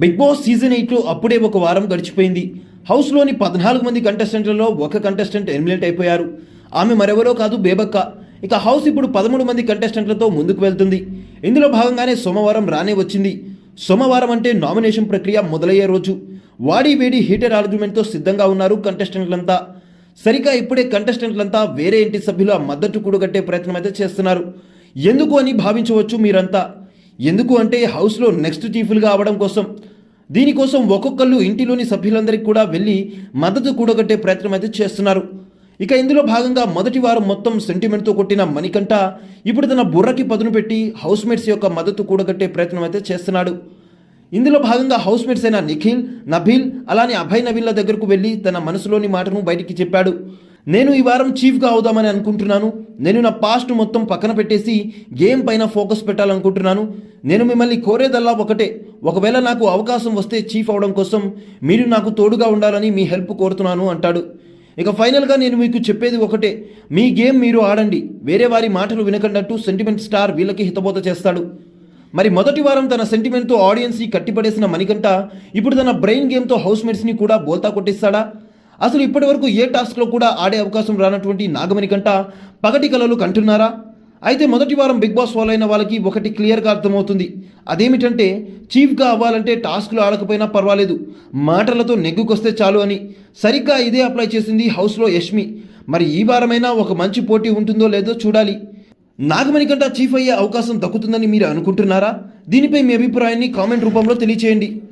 Big boss season ఎయిట్లో అప్పుడే ఒక వారం గడిచిపోయింది. హౌస్లోని పద్నాలుగు మంది కంటెస్టెంట్లలో ఒక కంటెస్టెంట్ ఎలిమినేట్ అయిపోయారు. ఆమె మరెవరో కాదు బేబక్క. ఇక హౌస్ ఇప్పుడు పదమూడు మంది కంటెస్టెంట్లతో ముందుకు వెళ్తుంది. ఇందులో భాగంగానే సోమవారం రానే వచ్చింది. సోమవారం అంటే నామినేషన్ ప్రక్రియ మొదలయ్యే రోజు. వాడి వేడి హీటర్ ఆర్గ్యుమెంట్తో సిద్ధంగా ఉన్నారు కంటెస్టెంట్లంతా సరిగా ఇప్పుడే కంటెస్టెంట్లంతా వేరే ఇంటి సభ్యుల మద్దతు కూడగట్టే ప్రయత్నం అయితే చేస్తున్నారు. ఎందుకు అని భావించవచ్చు మీరంతా. ఎందుకు అంటే హౌస్లో నెక్స్ట్ చీఫ్లుగా అవడం కోసం. దీనికోసం ఒక్కొక్కళ్ళు ఇంటిలోని సభ్యులందరికీ కూడా వెళ్ళి మద్దతు కూడగట్టే ప్రయత్నం అయితే చేస్తున్నారు. ఇక ఇందులో భాగంగా మొదటి వారం మొత్తం సెంటిమెంట్తో కొట్టిన మణికంఠ ఇప్పుడు తన బుర్రకి పదును పెట్టి హౌస్మేట్స్ యొక్క మద్దతు కూడగట్టే ప్రయత్నం అయితే చేస్తున్నాడు. ఇందులో భాగంగా హౌస్మేట్స్ అయిన నిఖిల్ నభీల్ అలానే అభయ్ నబీల్ల దగ్గరకు వెళ్ళి తన మనసులోని మాటను బయటికి చెప్పాడు. నేను ఈ వారం చీఫ్గా అవుదామని అనుకుంటున్నాను. నేను నా పాస్ట్ మొత్తం పక్కన పెట్టేసి గేమ్ పైన ఫోకస్ పెట్టాలనుకుంటున్నాను. నేను మిమ్మల్ని కోరేదల్లా ఒకటే. ఒకవేళ నాకు అవకాశం వస్తే చీఫ్ అవడం కోసం మీరు నాకు తోడుగా ఉండాలని మీ హెల్ప్ కోరుతున్నాను అంటాడు. ఇక ఫైనల్గా నేను మీకు చెప్పేది ఒకటే. మీ గేమ్ మీరు ఆడండి. వేరే వారి మాటలు వినకండట్టు సెంటిమెంట్ స్టార్ వీళ్ళకి హితబోధ చేస్తాడు. మరి మొదటి వారం తన సెంటిమెంట్తో ఆడియన్స్ని కట్టిపడేసిన మణికంఠ ఇప్పుడు తన బ్రెయిన్ గేమ్తో హౌస్మేట్స్ని కూడా బోల్తా కొట్టిస్తాడా? అసలు ఇప్పటివరకు ఏ టాస్క్లో కూడా ఆడే అవకాశం రానటువంటి నాగమణి కంట పగటి కలలు కంటున్నారా? అయితే మొదటి వారం బిగ్ బాస్ ఫాలో అయిన వాళ్ళకి ఒకటి క్లియర్గా అర్థమవుతుంది. అదేమిటంటే చీఫ్గా అవ్వాలంటే టాస్క్లు ఆడకపోయినా పర్వాలేదు. మాటలతో నెగ్గుకొస్తే చాలు అని. సరిగ్గా ఇదే అప్లై చేసింది హౌస్లో యష్మి. మరి ఈ వారమైనా ఒక మంచి పోటీ ఉంటుందో లేదో చూడాలి. నాగమణి కంట చీఫ్ అయ్యే అవకాశం దక్కుతుందని మీరు అనుకుంటున్నారా? దీనిపై మీ అభిప్రాయాన్ని కామెంట్ రూపంలో తెలియచేయండి.